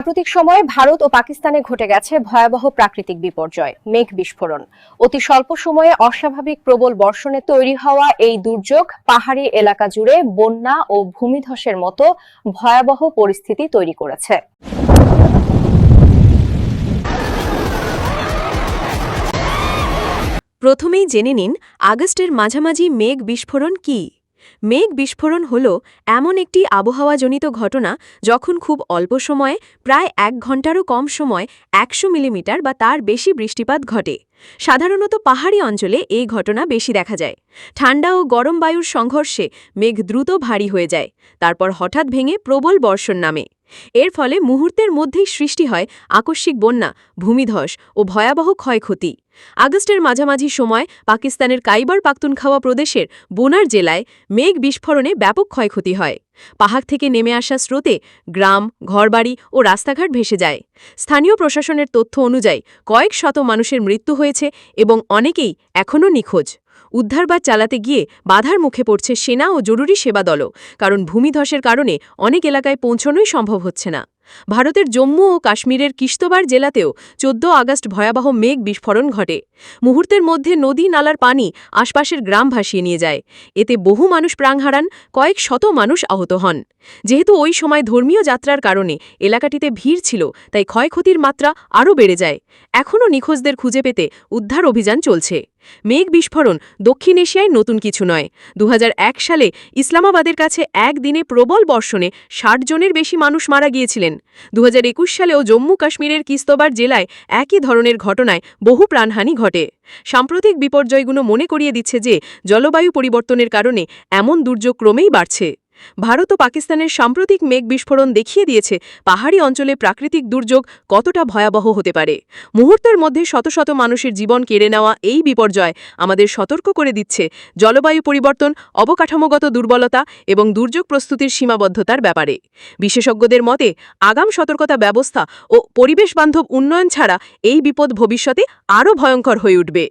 সাম্প্রতিক সময়ে ভারত ও পাকিস্তানে ঘটে গেছে ভয়াবহ প্রাকৃতিক বিপর্যয়, মেঘ বিস্ফোরণ। অতি স্বল্প সময়ে অস্বাভাবিক প্রবল বর্ষণে তৈরি হওয়া এই দুর্যোগ পাহাড়ি এলাকা জুড়ে বন্যা ও ভূমিধসের মতো ভয়াবহ পরিস্থিতি তৈরি করেছে। প্রথমেই জেনে নিন, আগস্টের মাঝামাঝি মেঘ বিস্ফোরণ কি? মেঘ বিস্ফোরণ হল এমন একটি আবহাওয়াজনিত ঘটনা যখন খুব অল্প সময়ে, প্রায় এক ঘন্টারও কম সময় একশো মিলিমিটার বা তার বেশি বৃষ্টিপাত ঘটে। সাধারণত পাহাড়ি অঞ্চলে এই ঘটনা বেশি দেখা যায়। ঠান্ডা ও গরম বায়ুর সংঘর্ষে মেঘ দ্রুত ভারী হয়ে যায়। তারপর হঠাৎ ভেঙে প্রবল বর্ষণ নামে। এর ফলে মুহূর্তের মধ্যেই সৃষ্টি হয় আকস্মিক বন্যা, ভূমিধস ও ভয়াবহ ক্ষয়ক্ষতি। আগস্টের মাঝামাঝি সময় পাকিস্তানের কাইবার পাখতুনখাওয়া প্রদেশের বোনার জেলায় মেঘ বিস্ফোরণে ব্যাপক ক্ষয়ক্ষতি হয়। পাহাড় থেকে নেমে আসা স্রোতে গ্রাম, ঘরবাড়ি ও রাস্তাঘাট ভেসে যায়। স্থানীয় প্রশাসনের তথ্য অনুযায়ী কয়েক শত মানুষের মৃত্যু হয়েছে এবং অনেকেই এখনও নিখোঁজ। উদ্ধারবাদ চালাতে গিয়ে বাধার মুখে পড়ছে সেনা ও জরুরি সেবা দলও, কারণ ভূমিধসের কারণে অনেক এলাকায় পৌঁছনোই সম্ভব হচ্ছে না। ভারতের জম্মু ও কাশ্মীরের কিস্তবার জেলাতেও চোদ্দ আগস্ট ভয়াবহ মেঘ বিস্ফোরণ ঘটে। মুহূর্তের মধ্যে নদী নালার পানি আশপাশের গ্রাম ভাসিয়ে নিয়ে যায়। এতে বহু মানুষ প্রাণ হারান, কয়েক শত মানুষ আহত হন। যেহেতু ওই সময় ধর্মীয় যাত্রার কারণে এলাকাটিতে ভিড় ছিল, তাই ক্ষয়ক্ষতির মাত্রা আরও বেড়ে যায়। এখনও নিখোঁজদের খুঁজে পেতে উদ্ধার অভিযান চলছে। মেঘ বিস্ফোরণ দক্ষিণ এশিয়ায় নতুন কিছু নয়। দু সালে ইসলামাবাদের কাছে একদিনে প্রবল বর্ষণে ষাট জনের বেশি মানুষ মারা গিয়েছিলেন। দু হাজার একুশ সালেও জম্মু কাশ্মীরের কিস্তবার জেলায় একই ধরনের ঘটনায় বহু প্রাণহানি ঘটে। সাম্প্রতিক বিপর্যয়গুলো মনে করিয়ে দিচ্ছে যে, জলবায়ু পরিবর্তনের কারণে এমন দুর্যোগ ক্রমেই বাড়ছে। ভারত ও পাকিস্তানের সাম্প্রতিক মেঘ বিস্ফোরণ দেখিয়ে দিয়েছে পাহাড়ি অঞ্চলে প্রাকৃতিক দুর্যোগ কতটা ভয়াবহ হতে পারে। মুহূর্তের মধ্যে শত শত মানুষের জীবন কেড়ে নেওয়া এই বিপর্যয় আমাদের সতর্ক করে দিচ্ছে জলবায়ু পরিবর্তন, অবকাঠামোগত দুর্বলতা এবং দুর্যোগ প্রস্তুতির সীমাবদ্ধতার ব্যাপারে। বিশেষজ্ঞদের মতে, আগাম সতর্কতা ব্যবস্থা ও পরিবেশবান্ধব উন্নয়ন ছাড়া এই বিপদ ভবিষ্যতে আরও ভয়ঙ্কর হয়ে উঠবে।